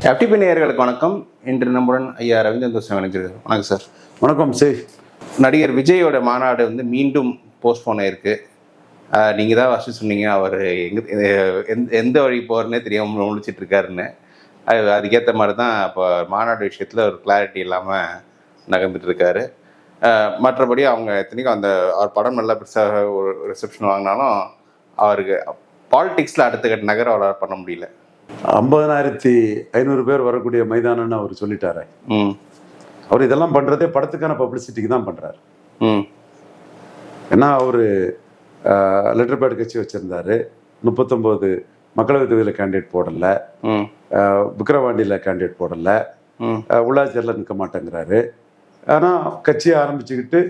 FTP நேயர்களுக்கு வணக்கம். இன்று நம்முடன் ஐயா ரவீந்திர சிவன் இணைஞ்சிருக்காரு வணக்கம் சார். வணக்கம் சே நடிகர் விஜயோட மாநாடு வந்து மீண்டும் போஸ்ட்போன் ஆயிருக்கு. ஆஹ் நீங்க தான் ஃபஸ்ட்டு சொன்னீங்க. அவர் எங்க எந்த- எந்த வழி போகிறனே தெரியாமல் முழிச்சிட்டு இருக்காருன்னு. அது அதுக்கேற்ற மாதிரி தான் இப்போ மாநாடு விஷயத்தில் ஒரு கிளாரிட்டி இல்லாமல் நகர்ந்துட்டு இருக்காரு. மற்றபடி அவங்க எத்தனைக்கும் அந்த அவர் படம் நல்லா பெருசாக ஒரு ரிசப்ஷன் வாங்கினாலும் அவருக்கு பாலிடிக்ஸில் அடுத்த கட்ட நகர அவரால் பண்ண முடியல. ஐம்பதனாயிரத்தி ஐநூறு பேர் வரக்கூடிய மைதானம்னு அவர் சொல்லிட்டாரு. அவர் இதெல்லாம் பண்றதே படத்துக்கான பப்ளிசிட்டிக்கு தான் பண்றாரு. ஏன்னா அவர் லெட்டர் பேட் கட்சி வச்சிருந்தாரு. முப்பத்தொம்போது மக்களவை தொகுதியில் கேண்டிடேட் போடல. விக்கிரவாண்டியில் கேண்டிடேட் போடல. உள்ளாட்சியரில் நிற்க மாட்டேங்கிறாரு. ஆனால் கட்சியை ஆரம்பிச்சுக்கிட்டு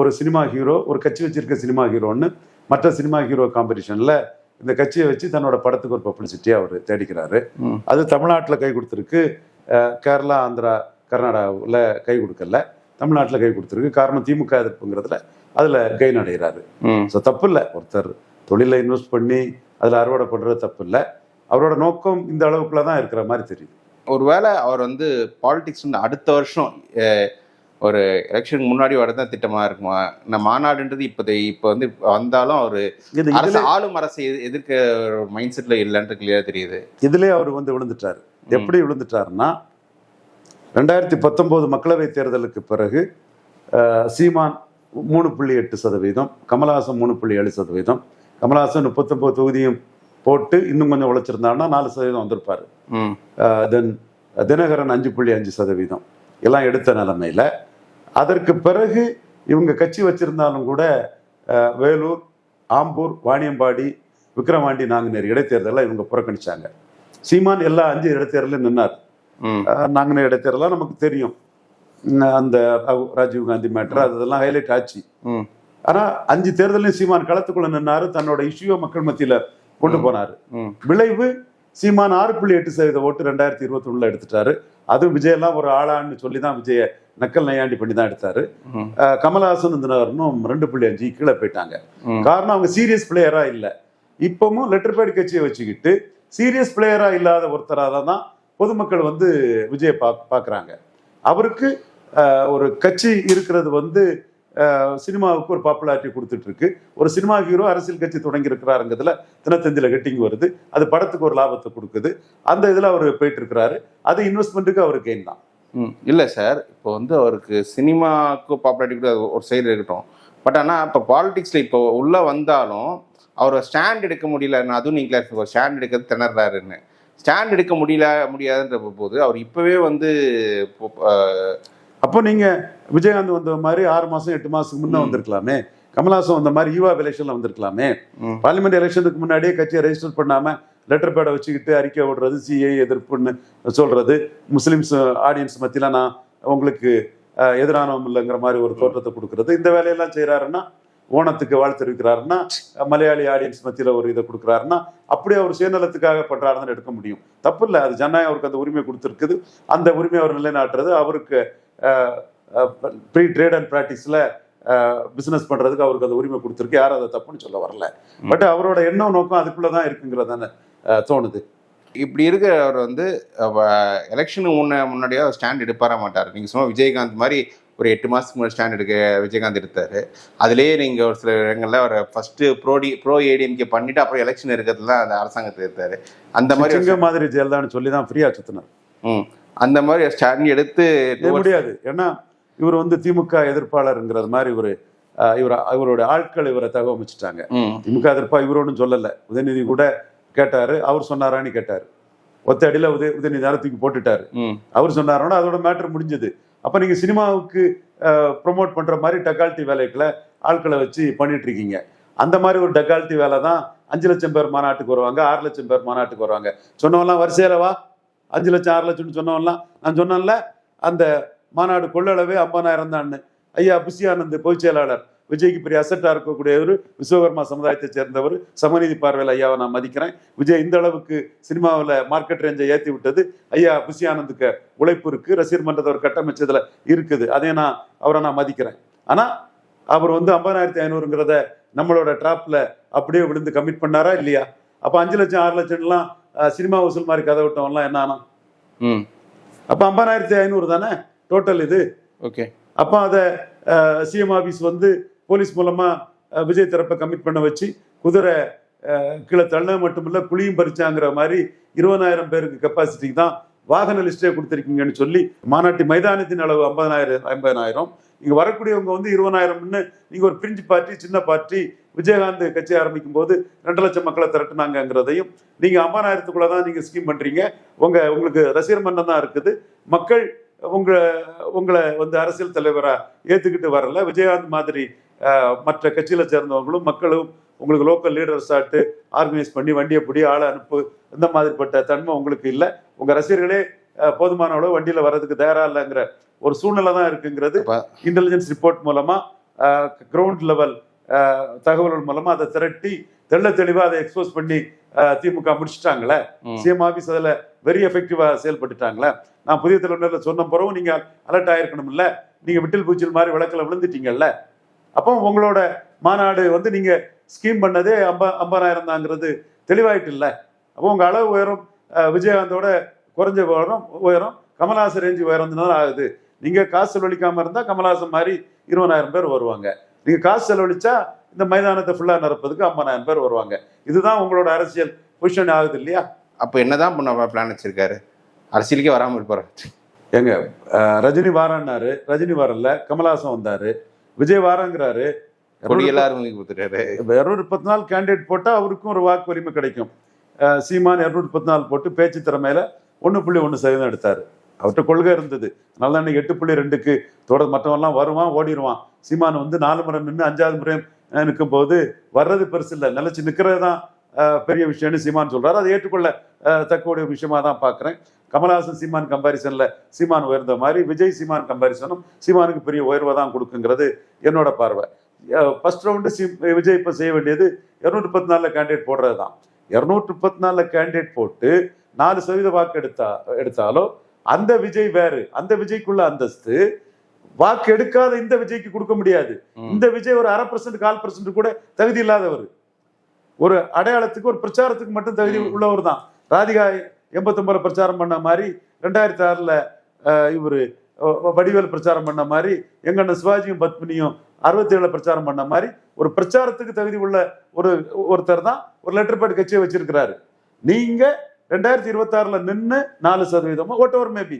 ஒரு சினிமா ஹீரோ ஒரு கட்சி வச்சிருக்க சினிமா ஹீரோன்னு மற்ற சினிமா ஹீரோ காம்படிஷனில் இந்த கட்சியை வச்சு தன்னோட படத்துக்கு ஒரு பப்ளிசிட்டியை அவர் தேடிக்கிறாரு. அது தமிழ்நாட்டில் கை கொடுத்துருக்கு. கேரளா ஆந்திரா கர்நாடகாவில் கை கொடுக்கல. தமிழ்நாட்டில் கை கொடுத்துருக்கு. காரணம் திமுக எதிர்ப்புங்கிறதுல அதில் கெயின் அடைகிறாரு. ம். ஸோ தப்பு இல்லை ஒருத்தர் தொழிலை இன்வெஸ்ட் பண்ணி அதில் அறுவடை பண்ணுறது தப்பு இல்லை அவரோட நோக்கம் இந்த அளவுக்குள்ள தான் இருக்கிற மாதிரி தெரியுது. ஒருவேளை அவர் வந்து பாலிடிக்ஸ் அடுத்த வருஷம் ஒரு எலெக்ஷனுக்கு முன்னாடி வரதான் திட்டமா இருக்குமா? இந்த மாநாடுன்றது இப்போ இப்போ வந்து வந்தாலும் அவர் அரசு ஆளும் அரசை எதிர்- எதிர்க்க ஒரு மைண்ட் செட்ல இல்லைன்ட்டு கிளியரா தெரியுது. இதுலேயே அவர் வந்து விழுந்துட்டார். எப்படி விழுந்துட்டாருன்னா ரெண்டாயிரத்தி பத்தொம்போது மக்களவை தேர்தலுக்கு பிறகு சீமான் மூணு புள்ளி எட்டு சதவீதம் கமலஹாசன் மூணு புள்ளி ஏழு சதவீதம். கமலஹாசன் முப்பத்தொம்போது தொகுதியும் போட்டு இன்னும் கொஞ்சம் உழைச்சிருந்தாருன்னா நாலு சதவீதம் வந்திருப்பாரு. தென் தினகரன் அஞ்சு புள்ளி அஞ்சு சதவீதம். எல்லாம் எடுத்த நிலைமையில அதற்கு பிறகு இவங்க கட்சி வச்சிருந்தாலும் கூட வேலூர் ஆம்பூர் வாணியம்பாடி விக்கிரவாண்டி நாங்குநேர் இடைத்தேர்தலை இவங்க புறக்கணிச்சாங்க. சீமான் எல்லா அஞ்சு இடைத்தேர்தலும் நின்னார். நாங்குநேர் இடைத்தேர்தலாம் நமக்கு தெரியும். அந்த ராஜீவ் காந்தி மேட்ரு அதெல்லாம் ஹைலைட் ஆச்சு. ஆனா அஞ்சு தேர்தலையும் சீமான் களத்துக்குள்ள நின்னாரு தன்னோட இஷ்யூவை மக்கள் மத்தியில கொண்டு போனாரு. விளைவு சீமான் ஆறு புள்ளி எட்டு சதவீத ஓட்டு ரெண்டாயிரத்தி இருபத்தி ஒண்ணுல எடுத்துட்டாரு. அதுவும் விஜயெல்லாம் ஒரு ஆளான்னு சொல்லி தான் விஜய நக்கல் நையாண்டி பண்ணி தான் எடுத்தாரு. கமலஹாசன் தினகரனும் ரெண்டு புள்ளி அஞ்சு கீழே போயிட்டாங்க. காரணம் அவங்க சீரியஸ் பிளேயரா இல்ல. இப்பவும் லெட்டர் பேட் கட்சியை வச்சுக்கிட்டு சீரியஸ் பிளேயரா இல்லாத ஒருத்தராக தான் பொதுமக்கள் வந்து விஜய பா பாக்குறாங்க. அவருக்கு ஒரு கட்சி இருக்கிறது வந்து சினிமாவுக்கு ஒரு பாப்புலாரிட்டி கொடுத்துட்டு இருக்கு ஒரு சினிமா ஹீரோ அரசியல் கட்சி தொடங்கி இருக்கிறாருங்கிறதுல தினத்தந்தில கெட்டிங் வருது. அது படத்துக்கு ஒரு லாபத்தை கொடுக்குது. அந்த இதுல அவர் போயிட்டு இருக்கிறாரு. அது இன்வெஸ்ட்மெண்ட்டுக்கு அவர் கெயின் தான். இல்லை சார். இப்போ வந்து அவருக்கு சினிமாவுக்கு பாப்புலாரிட்டி கூட ஒரு சைடு இருக்கட்டும். பட் ஆனால் இப்போ பாலிடிக்ஸில் இப்போ உள்ளே வந்தாலும் அவர் ஸ்டாண்ட் எடுக்க முடியல நான் அதுவும் நீங்கள் ஸ்டாண்ட் எடுக்கிறது திணறாருன்னு. ஸ்டாண்ட் எடுக்க முடியல முடியாதுன்ற போது அவர் இப்போவே வந்து அப்போ நீங்க விஜயகாந்த் வந்த மாதிரி ஆறு மாசம் எட்டு மாசத்துக்கு முன்ன வந்திருக்கலாமே. கமல்ஹாசன் வந்த மாதிரி ஈவா எலெக்ஷன்ல வந்திருக்கலாமே. பார்லிமெண்ட் எலெக்ஷனுக்கு முன்னாடியே கட்சியை ரெஜிஸ்டர் பண்ணாம லெட்டர் பேடை வச்சுக்கிட்டு அறிக்கை விடுறது சிஏ எதிர்ப்புன்னு சொல்றது. முஸ்லிம்ஸ் ஆடியன்ஸ் மத்தியில நான் உங்களுக்கு அஹ், எதிரானவம் இல்லைங்கிற மாதிரி ஒரு தோற்றத்தை கொடுக்கறது. இந்த வேலையெல்லாம் செய்யறாருன்னா ஓணத்துக்கு வாழ்த்து தெரிவிக்கிறாருன்னா மலையாளி ஆடியன்ஸ் மத்தியில ஒரு இதை கொடுக்குறாருன்னா அப்படியே அவர் சுயநலத்துக்காக பண்றாருன்னு எடுக்க முடியும். தப்பு இல்லை அது ஜனநாயகம் அவருக்கு அந்த உரிமை கொடுத்துருக்குது. அந்த உரிமை அவர் நிலைநாட்டுறது. அவருக்கு ப்ரீ ட்ரேட் அண்ட் ப்ராக்டிஸில் பிஸ்னஸ் பண்ணுறதுக்கு அவருக்கு அந்த உரிமை கொடுத்துருக்கு. யாரும் அதை தப்புன்னு சொல்ல வரல. பட் அவரோட எண்ணம் நோக்கம் அதுக்குள்ளே தான் இருக்குங்கிறது தானே தோணுது. இப்படி இருக்க அவர் வந்து எலெக்ஷனுக்கு முன்ன முன்னாடியே ஸ்டாண்ட் எடுப்பார மாட்டார். நீங்கள் சொன்ன விஜயகாந்த் மாதிரி ஒரு எட்டு மாதத்துக்கு முன்னாடி ஸ்டாண்ட் எடுக்க விஜயகாந்த் எடுத்தார். அதுலேயே நீங்கள் ஒரு சில இடங்களில் அவர் ஃபஸ்ட்டு ப்ரோடி ப்ரோ ஏடிஎம்கே பண்ணிட்டு அப்புறம் எலெக்ஷன் இருக்கிறதுல அந்த அரசாங்கத்தை எடுத்தார். அந்த மாதிரி ஒரு மாதிரி ஜெயலலிதான்னு சொல்லி தான் ஃப்ரீயாக சுத்தினார். ம். அந்த மாதிரி ஸ்டாண்ட் எடுத்து முடியாது. ஏன்னா இவர் வந்து திமுக எதிர்ப்பாளருங்கிறது மாதிரி இவர் இவர் இவரோட ஆட்கள் இவரை தகவமைச்சிட்டாங்க. திமுக எதிர்ப்பா இவர் ஒன்றும் சொல்லலை. உதயநிதி கூட கேட்டாரு. அவர் சொன்னாரான்னு கேட்டாரு. ஒத்த அடியில் உதய உதயநிதி தூக்கி போட்டுட்டாரு. அவர் சொன்னாரோட அதோட மேட்டர் முடிஞ்சது. அப்ப நீங்க சினிமாவுக்கு ப்ரொமோட் பண்ற மாதிரி டக்கால்ட்டி வேலைகளை ஆட்களை வச்சு பண்ணிட்டு இருக்கீங்க அந்த மாதிரி ஒரு டக்கால்ட்டி வேலை தான் அஞ்சு லட்சம் பேர் மாநாட்டுக்கு வருவாங்க ஆறு லட்சம் பேர் மாநாட்டுக்கு வருவாங்க. சொன்னவன்லாம் வரிசையில வா. அஞ்சு லட்சம் ஆறு லட்சம்னு சொன்னவன்லாம். நான் சொன்னேன்ல அந்த மாநாடு கொள்ளளவே ஐம்பதாயிரம் தான் ஐயா புஷியானந்த் பொதுச் செயலாளர் விஜய்க்கு பெரிய அசட்டா இருக்கக்கூடியவர் விஸ்வகர்மா சமுதாயத்தை சேர்ந்தவர் சமநீதி பார்வையில் ஐயாவை நான் மதிக்கிறேன். விஜய் இந்த அளவுக்கு சினிமாவில் மார்க்கெட் ரேஞ்சை ஏற்றி விட்டது. ஐயா புஷி ஆனந்துக்கு உழைப்பு இருக்கு. ரசிகர் மன்றத்தை அவர் கட்டமைச்சதுல இருக்குது. அதை நான் அவரை நான் மதிக்கிறேன். ஆனா அவர் வந்து ஐம்பதாயிரத்தி ஐநூறுங்கிறத நம்மளோட ட்ராப்ல அப்படியே விழுந்து கமிட் பண்ணாரா இல்லையா? அப்ப அஞ்சு லட்சம் ஆறு லட்சம்லாம் சினிமா வசூல் மாதிரி கதை விட்டவன்லாம் என்ன ஆனா? அப்போ ஐம்பதாயிரத்தி ஐநூறு தானே? டோட்டல் இது. ஓகே. அப்போ அதை சிஎம் ஆஃபீஸ் வந்து போலீஸ் மூலமாக விஜய் தரப்பை கமிட் பண்ண வச்சு குதிரை கீழே தள்ள மட்டுமில்ல குழியும் பறிச்சாங்கிற மாதிரி இருபதாயிரம் பேருக்கு கெப்பாசிட்டிக்கு தான் வாகன லிஸ்டே கொடுத்துருக்கீங்கன்னு சொல்லி மாநாட்டு மைதானத்தின் அளவு ஐம்பதாயிரம் ஐம்பதாயிரம். இங்கே வரக்கூடியவங்க வந்து இருபதாயிரம்னு நீங்கள் ஒரு பிரிஞ்சு பார்ட்டி சின்ன பார்ட்டி விஜயகாந்த் கட்சி ஆரம்பிக்கும் போது ரெண்டு லட்சம் மக்களை திரட்டுனாங்கங்கிறதையும் நீங்கள் ஐம்பதாயிரத்துக்குள்ளே தான் நீங்கள் ஸ்கீம் பண்ணுறீங்க உங்கள் உங்களுக்கு ரசிகர் மன்றம் தான் இருக்குது. மக்கள் உங்களை உங்களை வந்து அரசியல் தலைவரா ஏத்துக்கிட்டு வரல. விஜயகாந்த் மாதிரி மற்ற கட்சியில சேர்ந்தவங்களும் மக்களும் உங்களுக்கு லோக்கல் லீடர்ஸ் ஆட்டு ஆர்கனைஸ் பண்ணி வண்டியை பிடி ஆளை அனுப்பு இந்த மாதிரிப்பட்ட தன்மை உங்களுக்கு இல்லை. உங்க ரசிகர்களே போதுமான அளவு வண்டியில வர்றதுக்கு தயாரா இல்லைங்கிற ஒரு சூழ்நிலை தான் இருக்குங்கிறது. இன்டெலிஜென்ஸ் ரிப்போர்ட் மூலமா கிரவுண்ட் லெவல் தகவல்கள் மூலமா அதை திரட்டி தெள்ள தெளிவா அதை எக்ஸ்போஸ் பண்ணி திமுக முடிச்சிட்டாங்களே. சிஎம் ஆபீஸ் அதுல வெரி எஃபெக்டிவா செயல்பட்டுட்டாங்களே? நான் புதிய தலைவர்ல சொன்ன பிறகும் நீங்க அலர்ட் ஆயிருக்கணும்ல? நீங்க விட்டில் பூச்சில் மாதிரி விளக்குல விழுந்துட்டீங்கல்ல? அப்போ உங்களோட மாநாடு வந்து நீங்க ஸ்கீம் பண்ணதே ஐம்ப ஐம்பதாயிரம் தாங்கிறது தெளிவாயிட்டு இல்ல அப்போ உங்க அளவு உயரம் விஜயகாந்தோட குறைஞ்ச உயரம் உயரம் கமல்ஹாசன் ரேஞ்சு உயரம் ஆகுது. நீங்க காசு செலவழிக்காம இருந்தா கமல்ஹாசன் மாதிரி இருபதாயிரம் பேர் வருவாங்க. நீங்க காசு செலவழிச்சா இந்த மைதானத்தை ஃபுல்லா நிரப்பதுக்கு ஐம்பதாயிரம் பேர் வருவாங்க. இதுதான் உங்களோட அரசியல் பொசிஷன் ஆகுது இல்லையா? அப்போ என்னதான் பண்ண பிளான் வச்சிருக்காரு? அரசியலுக்கே வராமல் இருப்பாரு. அஹ், ரஜினி வாரன்னாரு. ரஜினி வரல. கமல்ஹாசன் வந்தாரு. விஜய் வாரங்கிறாரு இருநூறு முப்பத்தி நாலு கேண்டிடேட் போட்டா அவருக்கும் ஒரு வாக்கு உரிமை கிடைக்கும். சீமான் இருநூறு முப்பத்தி நாலு போட்டு பேச்சு திறமையில ஒன்று புள்ளி ஒன்று சதவீதம் எடுத்தாரு. அவர்கிட்ட கொள்கை இருந்தது. அதனால தான் எட்டு புள்ளி ரெண்டுக்கு தொடர் மற்றவன்லாம் வருவான் ஓடிடுவான். சீமான் வந்து நாலு முறை நின்று அஞ்சாவது முறை நிற்கும் போது வர்றது பெருசு இல்லை. நிலைச்சு நிற்கிறது தான் பெரிய விஷயம்னு சீமான் சொல்றாரு. அதை ஏற்றுக்கொள்ள தக்கக்கூடிய விஷயமா தான் பார்க்குறேன் கமல்ஹாசன் சீமான் கம்பாரிசன்ல சீமான் உயர்ந்த மாதிரி விஜய் சீமான் கம்பாரிசனும் சீமானுக்கு பெரிய உயர்வை தான் கொடுக்குங்கிறது என்னோட பார்வை. ஃபர்ஸ்ட் ரவுண்டு சி விஜய் இப்போ செய்ய வேண்டியது இரநூத்தி முப்பத்தி நாலில் கேண்டிடேட் போடுறது தான். இரநூத்தி முப்பத்தி நாலில் கேண்டிடேட் போட்டு நாலு சதவீத வாக்கு எடுத்தா எடுத்தாலோ அந்த விஜய் வேறு. அந்த விஜய்க்குள்ள அந்தஸ்து. வாக்கு எடுக்காத இந்த விஜய்க்கு கொடுக்க முடியாது. இந்த விஜய் ஒரு அரை பர்சன்ட் கால் பர்சன்ட் கூட தகுதி இல்லாதவர். ஒரு அடையாளத்துக்கு ஒரு பிரச்சாரத்துக்கு மட்டும் தகுதி. உள்ளவர் தான். ராதிகா எண்பத்தொன்பதுல பிரச்சாரம் பண்ண மாதிரி ரெண்டாயிரத்தி ஆறில் இவர் வடிவேல் பிரச்சாரம் பண்ண மாதிரி எங்கண்ண சிவாஜியும் பத்மினியும் அறுபத்தி ஏழுல பிரச்சாரம் பண்ண மாதிரி ஒரு பிரச்சாரத்துக்கு தகுதி உள்ள ஒரு ஒருத்தர் தான் ஒரு லெட்டர் பேட் கட்சியை வச்சிருக்கிறாரு. நீங்க ரெண்டாயிரத்தி இருபத்தி ஆறுல நின்று நாலு சதவீதமோ ஒட் ஓவர் மேபி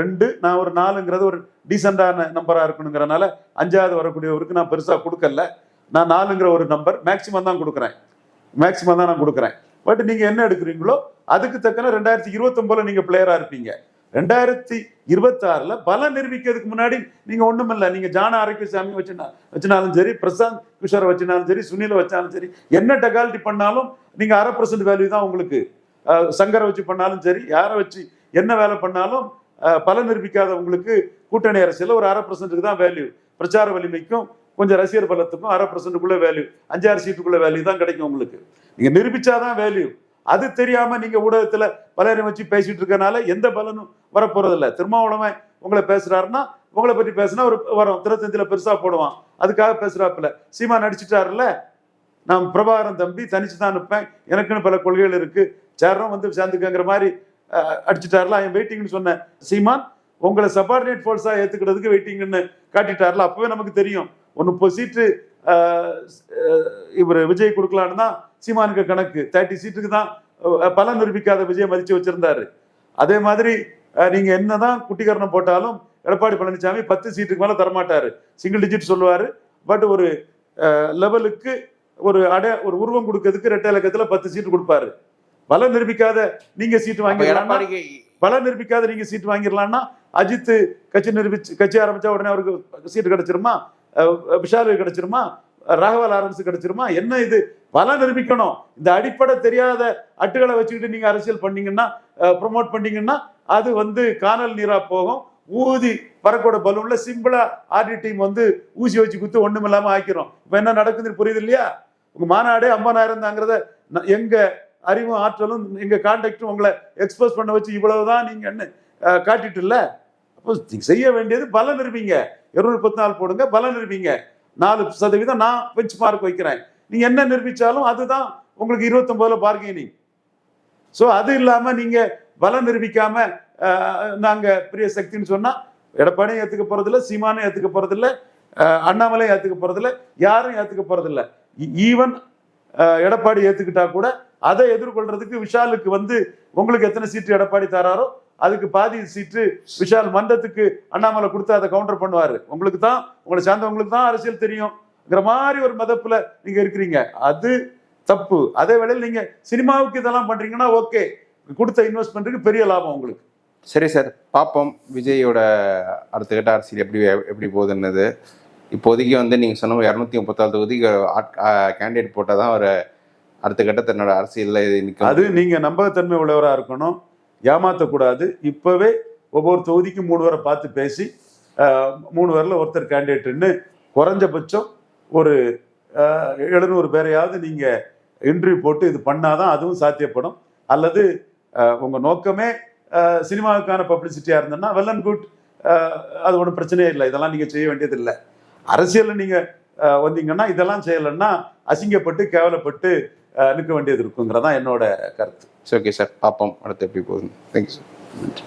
ரெண்டு நான் ஒரு நாலுங்கிறது ஒரு டீசெண்டான நம்பரா இருக்கணுங்கிறனால அஞ்சாவது வரக்கூடியவருக்கு நான் பெருசா கொடுக்கல. நான் நாலுங்கிற ஒரு நம்பர் மேக்சிமம் தான் கொடுக்குறேன். மேக்சிமம் தான் நான் கொடுக்குறேன். பட் நீங்க என்ன எடுக்கிறீங்களோ அதுக்கு தக்கன ரெண்டாயிரத்தி இருபத்தொன்பதுல நீங்க பிளேயரா இருப்பீங்க. ரெண்டாயிரத்தி இருபத்தி ஆறுல பலம் நிரூபிக்கிறதுக்கு முன்னாடி நீங்க ஒண்ணுமில்ல. நீங்க ஜான ஆரோக்கியசாமி வச்சுனா வச்சினாலும் சரி பிரசாந்த் கிஷோரை வச்சினாலும் சரி சுனிலை வச்சாலும் சரி என்ன டெகாலிட்டி பண்ணாலும் நீங்க அரை பர்சன்ட் வேல்யூ தான் உங்களுக்கு. சங்கரை வச்சு பண்ணாலும் சரி யாரை வச்சு என்ன வேலை பண்ணாலும் பலன் நிரூபிக்காத உங்களுக்கு கூட்டணி அரசியல் ஒரு அரை பர்சன்ட்டுக்கு தான் வேல்யூ பிரச்சார வலிமைக்கும் கொஞ்சம் ரசிகர் பலத்துக்கும் அரை பர்சன்ட்டுக்குள்ள வேல்யூ அஞ்சாறு சீட்டுக்குள்ள வேல்யூ தான் கிடைக்கும் உங்களுக்கு. நீங்க நிரூபிச்சாதான் வேல்யூ அது தெரியாம நீங்க ஊடகத்துல பலரை வச்சு பேசிட்டு இருக்கனால எந்த பலனும் வரப்போறது இல்ல திருமாவளவன் உங்களை பேசுறாருன்னா உங்களை பற்றி பேசினா ஒரு வரும் திருத்தந்தில பெருசா போடுவான். அதுக்காக பேசுறாப்புல. சீமா நடிச்சிட்டாருல்ல? நான் பிரபாகரன் தம்பி தனிச்சு தான் நிற்பேன். எனக்குன்னு பல கொள்கைகள் இருக்கு. சேரம் வந்து சேர்ந்துக்கங்கிற மாதிரி அஹ், அடிச்சிட்டாருல வெயிட்டிங்னு சொன்னேன். சீமான் உங்களை சபார்டினேட் ஃபோர்ஸா ஏத்துக்கிறதுக்கு வெயிட்டிங்னு காட்டிட்டாருல அப்பவே நமக்கு தெரியும். ஒன்று இப்போ சீட்டு இவர் விஜய் கொடுக்கலான்னு தான் சீமானுக்கு கணக்கு. தேர்ட்டி சீட்டுக்கு தான் பலன் நிரூபிக்காத விஜய் மதிச்சு வச்சிருந்தாரு. அதே மாதிரி நீங்க என்னதான் குட்டிகரணம் போட்டாலும் எடப்பாடி பழனிசாமி பத்து சீட்டுக்கு மேல தரமாட்டாரு. சிங்கிள் டிஜிட் சொல்லுவாரு. பட் ஒரு லெவலுக்கு ஒரு அடை ஒரு உருவம் கொடுக்கறதுக்கு ரெட்டை இலக்கத்துல பத்து சீட்டு கொடுப்பாரு. பலம் நிரூபிக்காத நீங்க சீட்டு எடப்பாடிக்கு பலம் நிரூபிக்காத நீங்க சீட்டு வாங்கிடலாம்னா அஜித் கட்சி நிரூபிச்சு கட்சி ஆரம்பிச்சா உடனே அவருக்கு சீட்டு கிடைச்சிருமா? விஷாலுக்கு கிடைச்சிருமா? ராகவா லாரன்ஸ் கிடைச்சிருமா? என்ன இது? பல நிரூபிக்கணும். இந்த அடிப்படை தெரியாத அட்டுகளை வச்சுக்கிட்டு நீங்க அரசியல் பண்ணீங்கன்னா ப்ரொமோட் பண்ணீங்கன்னா அது வந்து காணல் நீரா போகும். ஊதி பறக்கோட பலூன்ல சிம்பிளா ஆர்டி டீம் வந்து ஊசி வச்சு குத்து ஒண்ணும் இல்லாம ஆக்கிறோம் இப்ப என்ன நடக்குதுன்னு புரியுது இல்லையா? உங்க மாநாடே ஐம்பதாயிரம் தாங்கிறத ந- எங்க அறிவும் ஆற்றலும் எங்க கான்டாக்டும் உங்களை எக்ஸ்போஸ் பண்ண வச்சு இவ்வளவுதான் நீங்க என்ன காட்டிட்டு இல்ல? அப்போ செய்ய வேண்டியது பலன் நிரூபிங்க. இருநூறு முப்பத்தி நாலு போடுங்க பலன் நிரூபிங்க. நாலு சதவீதம் நான் பெஞ்ச் மார்க் வைக்கிறேன். நீங்க என்ன நிரூபிச்சாலும் அதுதான் உங்களுக்கு இருபத்தொன்பதுல பார்கெனிங் ஸோ அது இல்லாம நீங்க பலம் நிரூபிக்காம நாங்க பெரிய சக்தின்னு சொன்னா எடப்பாடியும் ஏத்துக்க போறதில்ல சீமானும் ஏத்துக்க போறதில்ல அஹ், அண்ணாமலையும் ஏத்துக்க போறதில்ல யாரும் ஏத்துக்க போறதில்ல. ஈவன் e, எடப்பாடி ஏத்துக்கிட்டா கூட அதை எதிர்கொள்றதுக்கு விஷாலுக்கு வந்து உங்களுக்கு எத்தனை சீட்டு எடப்பாடி தராரோ அதுக்கு பாதி சீட்டு விஷால் மன்றத்துக்கு அண்ணாமலை கொடுத்து அதை கவுண்டர் பண்ணுவாரு. உங்களுக்கு தான் உங்களை சார்ந்தவங்களுக்கு தான் அரசியல் தெரியும்ங்கிற மாதிரி ஒரு மதப்புல நீங்க இருக்கிறீங்க. அது தப்பு. அதே வேளையில் நீங்க சினிமாவுக்கு இதெல்லாம் பண்றீங்கன்னா ஓகே கொடுத்த இன்வெஸ்ட்மெண்ட்டுக்கு பெரிய லாபம் உங்களுக்கு. சரி சார் பார்ப்போம். விஜயோட அடுத்த கட்ட அரசியல் எப்படி எப்படி போகுதுன்னது. இப்போதைக்கு வந்து நீங்கள் சொன்ன இரநூத்தி முப்பத்தாறு தொகுதிக்கு கேண்டிடேட் போட்டால் தான் அவர் அடுத்த கட்ட தன்னோட அரசியலில் அது நீங்க நம்பகத்தன்மை உள்ளவரா இருக்கணும். ஏமாற்றக்கூடாது இப்போவே ஒவ்வொரு தொகுதிக்கும் மூணு பேரை பார்த்து பேசி மூணு பேரில் ஒருத்தர் கேண்டிடேட்டுன்னு குறைஞ்சபட்சம் ஒரு எழுநூறு பேரையாவது நீங்கள் இன்டர்வியூ போட்டு இது பண்ணாதான் அதுவும் சாத்தியப்படும். அல்லது உங்கள் நோக்கமே சினிமாவுக்கான பப்ளிசிட்டியாக இருந்ததுன்னா வெல் அண்ட் குட் அது ஒன்றும் பிரச்சனையே இல்லை. இதெல்லாம் நீங்கள் செய்ய வேண்டியதில்லை. அரசியலில் நீங்கள் வந்தீங்கன்னா இதெல்லாம் செய்யலைன்னா அசிங்கப்பட்டு கேவலப்பட்டு நிற்க வேண்டியது இருக்குங்கிறதான் என்னோட கருத்து. ஓகே சார் பார்ப்போம் அடுத்து எப்படி போகுதுன்னு. தேங்க்யூ சார் நன்றி.